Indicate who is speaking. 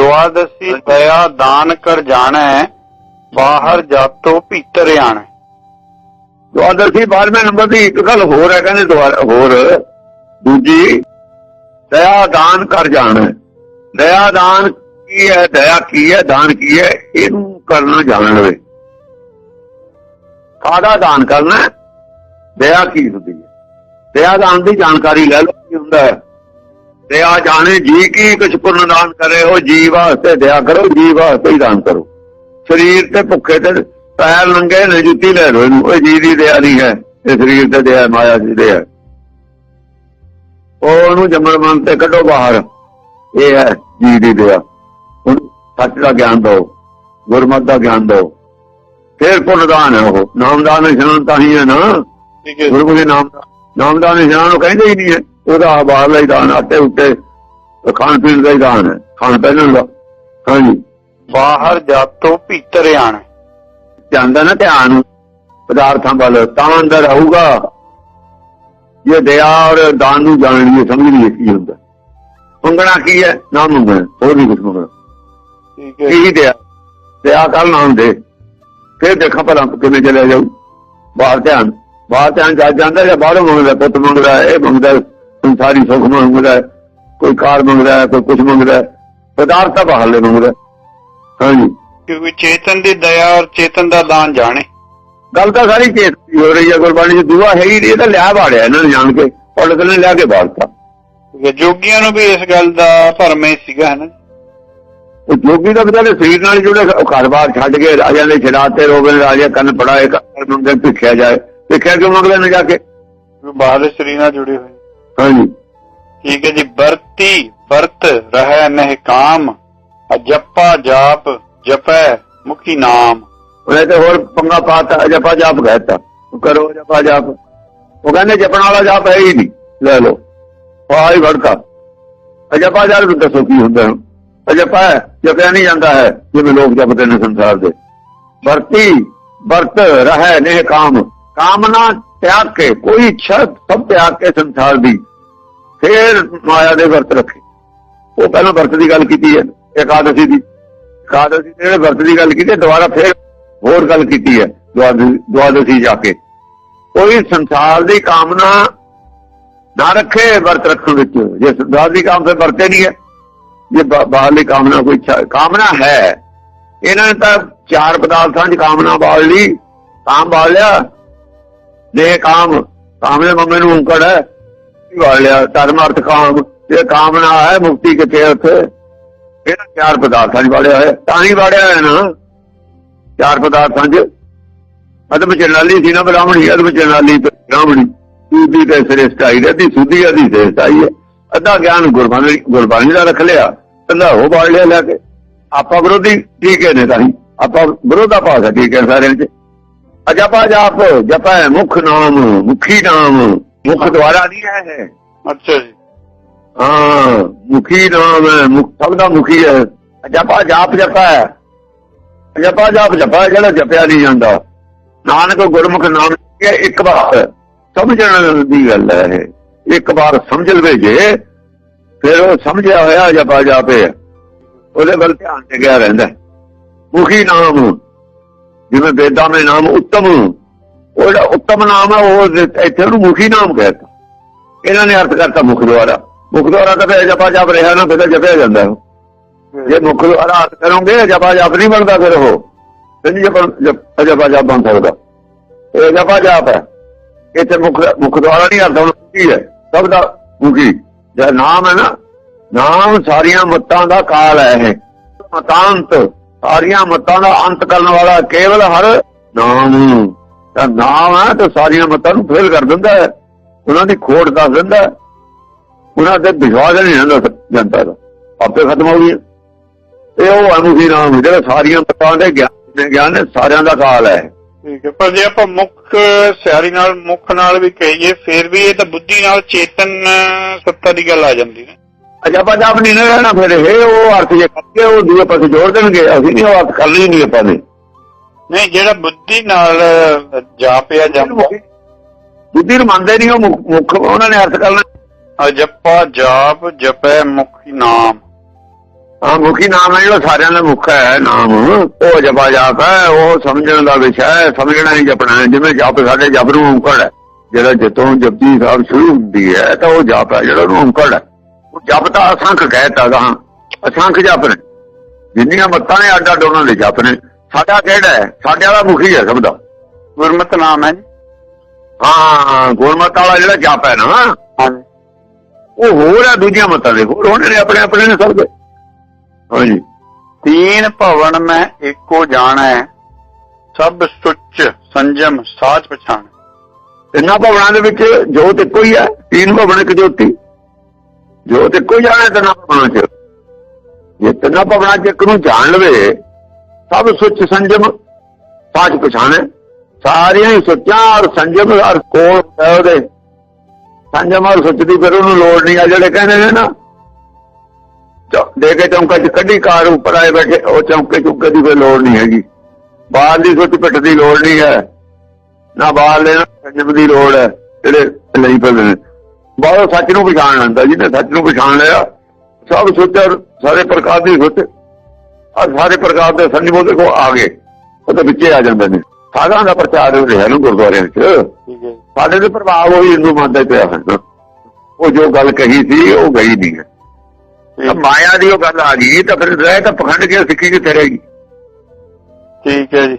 Speaker 1: ਦੁਆਦਸੀ ਦਇਆ ਦਾਨ ਕਰ ਜਾਣੈ, ਬਾਹਰ ਜਾਤੋ ਭੀਤਰ ਆਣੈ।
Speaker 2: ਦੁਆਦਸੀ 12ਵੇਂ ਨੰਬਰ ਦੀ ਇੱਕ ਗੱਲ ਹੋਰ ਹੈ, ਕਹਿੰਦੇ ਹੋਰ। ਦੂਜੀ, ਦਇਆ ਦਾਨ ਕਰ ਜਾਣਾ। ਦਇਆ ਦਾਨ ਕੀ ਹੈ, ਦਇਆ ਕੀ ਹੈ, ਦਾਨ ਕੀ ਹੈ, ਇਹਨੂੰ ਕਰਨਾ ਜਾਣ। ਲਵੇ ਕਾਹਦਾ ਦਾਨ ਕਰਨਾ ਦਇਆ ਕੀ ਹੁੰਦੀ ਹੈ? ਦਇਆ ਦਾਨ ਦੀ ਜਾਣਕਾਰੀ ਲੈ ਲਓ, ਕੀ ਹੁੰਦਾ ਹੈ? ਦਇਆ ਜਾਣੇ ਜੀ ਕੀ ਕੁਛ ਪੁੰਨ ਦਾਨ ਕਰੇ ਉਹ ਜੀ ਵਾਸਤੇ ਦਇਆ ਕਰੋ ਜੀ ਵਾਸਤੇ ਹੀ ਦਾਨ ਕਰੋ। ਸਰੀਰ ਤੇ ਭੁੱਖੇ ਤੇ ਪੈਰ ਨੰਗੇ ਨੇ ਜੁੱਤੀ ਲੈ ਲੋ ਉਹ ਜੀ ਦੀ ਦਇਆ ਨਹੀਂ ਹੈ ਇਹ ਸਰੀਰ ਤੇ ਦਇਆ ਮਾਇਆ ਦੀ ਦਇਆ ਉਹ ਉਹਨੂੰ ਜੰਮਣ ਮਨ ਤੇ ਕੱਢੋ ਬਾਹਰ। ਇਹ ਹੈ ਜੀ ਦੀ ਦਇਆ। ਹੁਣ ਸੱਚ ਦਾ ਗਿਆਨ ਦਿਓ ਗੁਰਮਤਿ ਦਾ ਗਿਆਨ ਦਿਓ। ਫੇਰ ਪੁੰਨਦਾਨ ਹੈ ਉਹ। ਨਾਮਦਾਨ ਇਸ਼ਨਾਨ ਤਾਂ ਹੀ ਹੈ ਨਾ।
Speaker 1: ਹੈ
Speaker 2: ਗੁਰੂ ਦੇ ਨਾਮ ਦਾ ਨਾਮਦਾਨ ਇਸ਼ਨਾਨ ਉਹ ਕਹਿੰਦੇ ਹੀ ਨਹੀਂ ਹੈ। ਉਹਦਾ ਬਾਹਰਲਾ ਹੀ ਦਾਨ ਆਟੇ ਉੱਤੇ ਖਾਣ ਪੀਣ ਦਾ ਹੀ ਦਾਨ ਹੈ ਖਾਣ ਪਹਿਨਣ ਦਾ ਹਾਂਜੀ।
Speaker 1: ਬਾਹਰ ਜਾਤੋ ਭੀਤਰ ਆਣੈ।
Speaker 2: ਜਾਂਦਾ ਨਾ ਧਿਆਨ ਪਦਾਰਥਾਂ ਵੱਲ ਤਾਂ ਅੰਦਰ ਆਊਗਾ। ਇਹ ਦਇਆ ਔਰ ਦਾਨ ਨੂੰ ਜਾਣ ਲਈ ਸਮਝ ਲਈ ਕੀ ਹੁੰਦਾ। ਮੰਗਣਾ ਕੀ ਹੈ? ਨਾ ਮੰਗਣਾ ਹੋਰ ਨਹੀਂ ਕੁਝ ਮੰਗਣਾ।
Speaker 1: ਠੀਕ ਹੈ।
Speaker 2: ਇਹੀ ਦਇਆ। ਦਇਆ ਕਰ ਨਾਮ ਦੇ ਫਿਰ ਦੇਖਾਂ ਭਲਾ ਕਿਵੇਂ ਚਲੇ ਜਾਊ। ਬਾਹਰ ਧਿਆਨ। ਬਾਹਰ ਧਿਆਨ ਜਾ ਜਾਂਦਾ ਜਾਂ ਬਾਹਰੋਂ ਮੰਗਦਾ ਪੁੱਤ ਮੰਗਦਾ ਇਹ ਮੰਗਦਾ। ਸੰਸਾਰੀ ਸੁੱਖ ਮੰਗਦਾ ਹੈ, ਕੋਈ ਕਾਰ ਮੰਗਦਾ ਹੈ, ਕੋਈ ਕੁਝ ਮੰਗਦਾ ਹੈ। ਪਦਾਰਥ ਤਾਂ ਬਾਹਰਲੇ ਮੰਗਦਾ। ਹਾਂਜੀ।
Speaker 1: ਕਿਉਂਕਿ ਚੇਤਨ ਦੀ ਦਇਆ ਔਰ ਚੇਤਨ ਦਾ ਦਾਨ ਜਾਣੇ।
Speaker 2: ਗੱਲ ਤਾਂ ਸਾਰੀ ਚੇਤ ਦੀ ਹੋ ਰਹੀ ਹੈ ਗੁਰਬਾਣੀ ਚ ਦੂਆ ਹੈ ਹੀ ਇਹ ਤਾਂ ਲਿਆ ਬਾੜਿਆ ਇਹਨਾਂ ਨੇ ਜਾਣ ਕੇ ਪੰਡਤ ਨੇ ਲਿਆ ਕੇ ਬਾੜਤਾ
Speaker 1: ਜੋਗੀਆਂ ਨੂੰ ਵੀ ਇਸ ਗੱਲ ਦਾ ਭਰਮ ਹੀ ਸੀਗਾ ਹੈ ਨਾ
Speaker 2: ਉਹ ਜੋਗੀ ਦਾ ਵਿਚਾਰੇ ਸਰੀਰ ਨਾਲ ਜੁੜੇ ਉਹ ਘਰ-ਬਾਰ ਛੱਡ ਕੇ ਰਾਜਾ ਦੇ ਛਡਾਤੇ ਰੋਵੇ ਰਾਜਾ ਕੰਨ ਪੜਾਏ ਕਰ ਮੰਗੇ ਭਿੱਖਿਆ ਜਾਏ ਭਿੱਖਿਆ ਕਿਉਂ ਮੰਗਦੇ ਨੇ ਜਾ ਕੇ?
Speaker 1: ਬਾਹਰ ਦੇ ਸਰੀਰ ਨਾਲ ਜੁੜੇ ਹੋਏ।
Speaker 2: ਹਾਂਜੀ।
Speaker 1: ਠੀਕ ਹੈ ਜੀ ਵਰਤੀ ਵਰਤ ਰਹਿ ਨਹਿ ਕਾਮ ਅਜੱਪਾ ਜਾਪ ਜਪੈ ਮੁਖੀ ਨਾਮ।
Speaker 2: ਉਹਨੇ ਤੇ ਹੋਰ ਪੰਗਾ ਪਾਤਾ ਜਪਾ ਜਾਪ ਕਹਿਤਾ ਕਰੋ ਜਪਾ ਜਾਪ। ਉਹ ਕਹਿੰਦੇ ਜਪਣ ਵਾਲਾ ਜਾਪ ਹੈ ਹੀ ਨਹੀਂ। ਲੈ ਲਓ ਆਹ ਵੜਕਾ ਅਜਪਾ ਜਾਪ ਨੂੰ ਦੱਸੋ ਕੀ ਹੁੰਦਾ ਹੈ ਅਜਪਾ ਜਪਿਆ ਨਹੀਂ ਜਾਂਦਾ ਹੈ ਜਿਵੇਂ ਲੋਕ ਜਪਦੇ ਨੇ ਸੰਸਾਰ ਦੇ। ਵਰਤੀ ਵਰਤ ਰਹਿ ਨੇ ਕਾਮ। ਕਾਮਨਾ ਤਿਆਗ ਕੇ ਕੋਈ ਇੱਛਾ ਸਭ ਤਿਆਗ ਕੇ ਸੰਸਾਰ ਦੀ ਫੇਰ ਮਾਇਆ ਦੇ ਵਰਤ ਰੱਖੇ। ਉਹ ਪਹਿਲਾਂ ਵਰਤ ਦੀ ਗੱਲ ਕੀਤੀ ਹੈ, ਇਕਾਦਸ਼ੀ ਦੀ। ਇਕਾਦਸ਼ੀ ਦੇ ਵਰਤ ਦੀ ਗੱਲ ਕੀਤੀ, ਦੁਬਾਰਾ ਫੇਰ ਹੋਰ ਗੱਲ ਕੀਤੀ ਹੈ ਦੁਆਦਸ਼ੀ ਜਾ ਕੇ। ਕੋਈ ਸੰਸਾਰ ਦੀ ਕਾਮਨਾ ਨਾ ਰੱਖੇ ਵਰਤ ਰੱਖਣ ਵਿੱਚ। ਜੇ ਸੰਸਾਰ ਦੀ ਕਾਮ ਫਿਰ ਵਰਤੇ ਨਹੀਂ ਹੈ। ਜੇ ਬਾ- ਬਾਹਰਲੀ ਕਾਮਨਾ ਕੋਈ ਕਾਮਨਾ ਹੈ, ਇਹਨਾਂ ਨੇ ਤਾਂ ਚਾਰ ਪਦਾਰਥਾਂ 'ਚ ਕਾਮਨਾ ਬਾਲ ਲਈ, ਕਾਮ ਬਾਲ ਲਿਆ ਦੇ ਕਾਮ ਕਾਮ ਦੇ ਮੰਮੇ ਨੂੰ ਉਂਕੜ ਹੈ। ਕੀ ਲਿਆ ਧਰਮ ਅਰਥ ਕਾਮ, ਇਹ ਕਾਮਨਾ ਹੈ ਮੁਕਤੀ ਕਿੱਥੇ ਉੱਥੇ? ਇਹਨਾਂ ਚਾਰ ਪਦਾਰਥਾਂ 'ਚ ਬਾੜਿਆ ਹੋਇਆ? ਤਾਂ ਹੀ ਬਾੜਿਆ ਹੋਇਆ ਨਾ। ਚਾਰ ਪਦਾਰਥਾਂ 'ਚ। ਅਦਮ ਚਰਨਾਲੀ ਸੀ ਨਾ ਬ੍ਰਾਹਮਣੀ ਅਦਮ ਚਰਨਾਲੀ ਬ੍ਰਾਹਮਣੀ। ਸੁਧੀ ਤੇ ਸ੍ਰੇਸ਼ਟਾਈ ਦੀ ਸੁਧੀ ਅਦੀ ਸ੍ਰੇਸ਼ਟਾਈ ਹੈ। ਅੱਧਾ ਗਿਆਨ ਗੁਰਬਾਣੀ ਗੁਰਬਾਣੀ ਦਾ ਰੱਖ ਲਿਆ, ਅੱਧਾ ਉਹ ਬਾੜ ਲਿਆ ਲੈ ਕੇ। ਆਪਾਂ ਵਿਰੋਧੀ ਠੀਕ ਹੈ ਨੇ ਤਾਂ ਆਪਾਂ ਵਿਰੋਧਾ ਭਾਸ਼ਾ ਠੀਕ ਹੈ ਸਾਰਿਆਂ 'ਚ। ਅਜਪਾ ਜਾਪ ਜਪਾ ਮੁਖ ਨਾਮ, ਮੁਖੀ ਨਾਮ। ਮੁਖ ਦੁਆਰਾ ਨਹੀਂ ਹੈ।
Speaker 1: ਅੱਛਾ ਜੀ।
Speaker 2: ਹਾਂ ਮੁਖੀ ਨਾਮ ਹੈ ਮੁਖ ਸਭ ਦਾ ਮੁਖੀ ਹੈ। ਜਪਾ ਜਾਪ ਜਪਾ ਹੈ। ਜਪਾ ਜਾਪ ਜਪਾ ਜਿਹੜਾ ਜਪਿਆ ਨਹੀਂ ਜਾਂਦਾ। ਨਾਨਕ ਗੁਰਮੁਖ ਨਾਮ ਇਹ ਇੱਕ ਵਾਰ। ਸਮਝਣ ਦੀ ਗੱਲ ਹੈ ਇਹ। ਇੱਕ ਵਾਰ ਸਮਝ ਲਵੇ ਜੇ ਫਿਰ ਉਹ ਸਮਝਿਆ ਹੋਇਆ ਜਪਾ ਜਾਪੇ। ਉਹਦੇ ਵੱਲ ਧਿਆਨ ਟਿਕਿਆ ਰਹਿੰਦਾ ਹੈ। ਮੁਖੀ ਨਾਮ। ਜਿਵੇਂ ਵੇਦਾਂ ਦੇ ਨਾਮ ਉੱਤਮ। ਉਹ ਜਿਹੜਾ ਉੱਤਮ ਨਾਮ ਹੈ, ਉਹ ਇੱਥੇ ਉਹਨੂੰ ਮੁਖੀ ਨਾਮ ਕਹਿੰਦਾ ਇਹਨਾਂ ਨੇ ਅਰਥ ਕਰਤਾ ਮੁਖ ਦੁਆਰਾ। ਮੁਖ ਦੁਆਰਾ ਤਾਂ ਫਿਰ ਜਪਾ ਜਾਪ ਰਿਹਾ ਨਾ, ਫਿਰ ਤਾਂ ਜਪਿਆ ਜਾਂਦਾ। ਜੇ ਮੁਖ ਦੁਆਰਾ ਅਰਥ ਕਰੋਗੇ, ਜਪਾ ਜਾਪ ਨਹੀਂ ਬਣਦਾ ਫਿਰ ਉਹ। ਨਹੀਂ ਜਪਾ ਜਪਾ ਜਾਪ ਬਣ ਸਕਦਾ। ਇਹ ਜਪਾ ਜਾਪ ਹੈ। ਇੱਥੇ ਮੁਖ ਮੁਖ ਦੁਆਰਾ ਨਹੀਂ ਅਰਥ ਹੁਣ ਕੀ ਹੈ। ਸਭ ਦਾ ਮੁਖੀ। ਜਿਹੜਾ ਨਾਮ ਹੈ ਨਾ, ਨਾਮ ਸਾਰੀਆਂ ਮਤਾਂ ਦਾ ਕਾਲ ਹੈ ਇਹ। ਮਤਾਂਤ। ਸਾਰੀਆਂ ਮਤਾਂ ਦਾ ਅੰਤ ਕਰਨ ਵਾਲਾ ਕੇਵਲ ਹਰ ਨਾਮ। ਤਾਂ ਨਾਮ ਹੈ ਤੇ ਸਾਰੀਆਂ ਮੱਤਾਂ ਨੂੰ ਫੇਲ ਕਰ ਦਿੰਦਾ ਹੈ। ਉਹਨਾਂ ਦੀ ਖੋੜ ਦੱਸ ਦਿੰਦਾ ਉਹਨਾਂ ਤੇ ਵਿਸ਼ਵਾਸ ਨਹੀਂ ਰਹਿੰਦਾ ਜਨਤਾ ਦਾ। ਆਪੇ ਖਤਮ ਹੋ ਗਈ ਇਹ ਉਹ ਅਨੁਖੀ ਨਾਮ ਜਿਹੜਾ ਸਾਰੀਆਂ ਮੱਤਾਂ ਦੇ ਗਿਆਨ ਦੇ ਗਿਆਨ ਸਾਰਿਆਂ ਦਾ ਕਾਲ ਹੈ।
Speaker 1: ਠੀਕ ਹੈ ਪਰ ਜੇ ਆਪਾਂ ਮੁੱਖ ਸਿਆਰੀ ਨਾਲ ਮੁੱਖ ਨਾਲ ਵੀ ਕਹੀਏ ਫਿਰ ਵੀ ਇਹ ਤਾਂ ਬੁੱਧੀ ਨਾਲ ਚੇਤਨ ਸੱਤਾ ਦੀ ਗੱਲ ਆ ਜਾਂਦੀ ਹੈ।
Speaker 2: ਅਜਾ ਜਾਪ ਨਹੀਂ ਰਹਿਣਾ ਫਿਰ। ਇਹ ਉਹ ਅਰਥ ਜੇ ਕਰਕੇ ਉਹ ਦੂਏ ਪਾਸੇ ਜੋੜ ਦੇਣਗੇ। ਅਸੀਂ ਨਹੀਂ ਉਹ ਅਰਥ ਕਰਨੀ ਨਹੀਂ ਆਪਾਂ ਨੇ
Speaker 1: ਨਹੀਂ ਜਿਹੜਾ ਬੁੱਧੀ ਨਾਲ ਜਾਪਿਆ ਜਾਂਦਾ
Speaker 2: ਬੁੱਧੀ ਨੂੰ ਮੰਨਦੇ ਨਹੀਂ। ਉਹ ਮੁੱਖ- ਉਹਨਾਂ ਨੇ ਅਰਥ ਕਰਨਾ।
Speaker 1: ਅਜੱਪਾ ਜਾਪ ਜਪੈ ਮੁਖੀ ਨਾਮ।
Speaker 2: ਹਾਂ ਮੁਖੀ ਨਾਮ ਹੈ ਜਿਹੜਾ ਸਾਰਿਆਂ ਦਾ ਮੁੱਖ ਹੈ ਨਾਮ। ਉਹ ਜਪਾ ਜਾਪ ਹੈ ਉਹ ਸਮਝਣ ਦਾ ਵਿਸ਼ਾ ਹੈ ਸਮਝਣਾ ਹੀ ਜਪਣਾ ਹੈ। ਜਿਵੇਂ ਜਪ ਸਾਡੇ ਜਪ ਨੂੰ ਓੰਕੜ ਹੈ ਜਿਹੜਾ ਜਿੱਤੋਂ ਜਪਜੀ ਸਾਹਿਬ ਸ਼ੁਰੂ ਹੁੰਦੀ ਹੈ ਤਾਂ ਉਹ ਜਪ ਹੈ ਜਿਹੜਾ ਉਹਨੂੰ ਓੰਕੜ ਹੈ। ਉਹ ਜਪ ਤਾਂ ਅਸੰਖ ਕਹਿਤਾ ਗਾ ਅਸੰਖ ਜਪ ਨੇ। ਜਿੰਨੀਆਂ ਮੱਤਾਂ ਨੇ ਅੱਡ ਅੱਡ ਉਹਨਾਂ ਦੇ ਜਪ ਨੇ। ਸਾਡਾ ਕਿਹੜਾ ਹੈ ਸਾਡੇ ਵਾਲਾ ਮੁਖੀ ਹੈ ਸਭ ਦਾ।
Speaker 1: ਗੁਰਮਤਿ ਨਾਮ ਹੈ
Speaker 2: ਹਾਂ ਗੁਰਮਤ ਵਾਲਾ ਜਿਹੜਾ ਜਪ ਹੈ ਨਾ। ਉਹ ਹੋਰ ਹੈ ਦੂਜੀਆਂ ਮੱਤਾਂ ਦੇ ਹੋਰ ਉਹਨੇ ਨੇ ਆਪਣੇ ਆਪਣੇ ਨੇ ਸਭ ਦੇ। ਹਾਂਜੀ।
Speaker 1: ਤੀਨ ਭਵਨ ਮੈਂ ਏਕੋ ਜਾਣੈ ਸਭ ਸੁੱਚ ਸੰਜਮ ਸਾਚ ਪਛਾਣ।
Speaker 2: ਤਿੰਨਾਂ ਭਵਨਾਂ ਦੇ ਵਿੱਚ ਜੋਤ ਇੱਕੋ ਹੀ ਹੈ ਤੀਨ ਭਵਨ ਇੱਕ ਜੋਤੀ। ਜੋਤ ਇੱਕੋ ਹੀ ਜਾਣੇ ਤਿੰਨਾਂ ਭਵਨਾਂ 'ਚ। ਜੇ ਤਿੰਨਾਂ ਭਵਨਾਂ 'ਚ ਇੱਕ ਨੂੰ ਜਾਣ ਲਵੇ ਸਭ ਸੁੱਚ ਸੰਜਮ, ਸਾਚ ਪਛਾਣੇ। ਸਾਰੀਆਂ ਹੀ ਸੁੱਚਾਂ ਔਰ ਸੰਜਮ ਔਰ ਕੋਲ ਹੈ ਉਹਦੇ। ਸੰਜਮ ਔਰ ਸੁੱਚ ਦੀ ਫਿਰ ਉਹਨੂੰ ਲੋੜ ਨਹੀਂ ਆ, ਜਿਹੜੇ ਕਹਿੰਦੇ ਨੇ ਨਾ। ਦੇ ਕੇ ਚੌਂਕਾ 'ਚ ਕੱਢੀ ਕਾਰ ਉੱਪਰ ਆਏ ਬੈਠੇ, ਉਹ ਚੌਂਕੇ ਚੁੱਕੇ ਦੀ ਫਿਰ ਲੋੜ ਨਹੀਂ ਹੈਗੀ। ਬਾਹਰ ਦੀ ਸੁੱਚ ਪਿੱਠ ਦੀ ਲੋੜ ਨਹੀਂ ਹੈ। ਨਾ ਬਾਹਰ ਲੈਣਾ ਸੰਜਮ ਦੀ ਲੋੜ ਹੈ, ਜਿਹੜੇ ਲਈ ਪੈਂਦੇ ਨੇ। ਬਾਹਰੋਂ ਸੱਚ ਨੂੰ ਪਛਾਣ ਲੈਂਦਾ, ਜਿਹਨੇ ਸੱਚ ਨੂੰ ਪਛਾਣ ਲਿਆ, ਸਭ ਸੁੱਚ ਸਾਰੇ ਪ੍ਰਕਾਰ ਦੀ ਸੁੱਚ ਆ ਸਾਰੇ ਪ੍ਰਕਾਰ ਦੇ ਸੰਜਮ ਉਹਦੇ ਕੋਲ ਆ ਗਏ। ਉਹਦੇ ਵਿੱਚੇ ਆ ਜਾਂਦੇ ਨੇ। ਸਾਧਾਂ ਦਾ ਪ੍ਰਚਾਰ ਹੋ ਰਿਹਾ ਨਾ ਗੁਰਦੁਆਰਿਆਂ 'ਚ
Speaker 1: ਠੀਕ ਹੈ। ਜੀ
Speaker 2: ਸਾਡੇ ਤੇ ਪ੍ਰਭਾਵ ਉਹੀ ਹਿੰਦੂ ਮੰਨਦਾ ਪਿਆ ਹੈ ਉਹ ਜੋ ਗੱਲ ਕਹੀ ਸੀ ਉਹ ਗਈ ਨਹੀਂ ਹੈ। ਮਾਇਆ ਦੀ ਉਹ ਗੱਲ ਆ ਗਈ ਤਾਂ ਫਿਰ ਰਹਿ ਤਾਂ ਪਖੰਡ ਕੇ ਸਿੱਖੀ ਕਿੱਥੇ ਰਹੇਗੀ
Speaker 1: ਠੀਕ ਹੈ ਜੀ।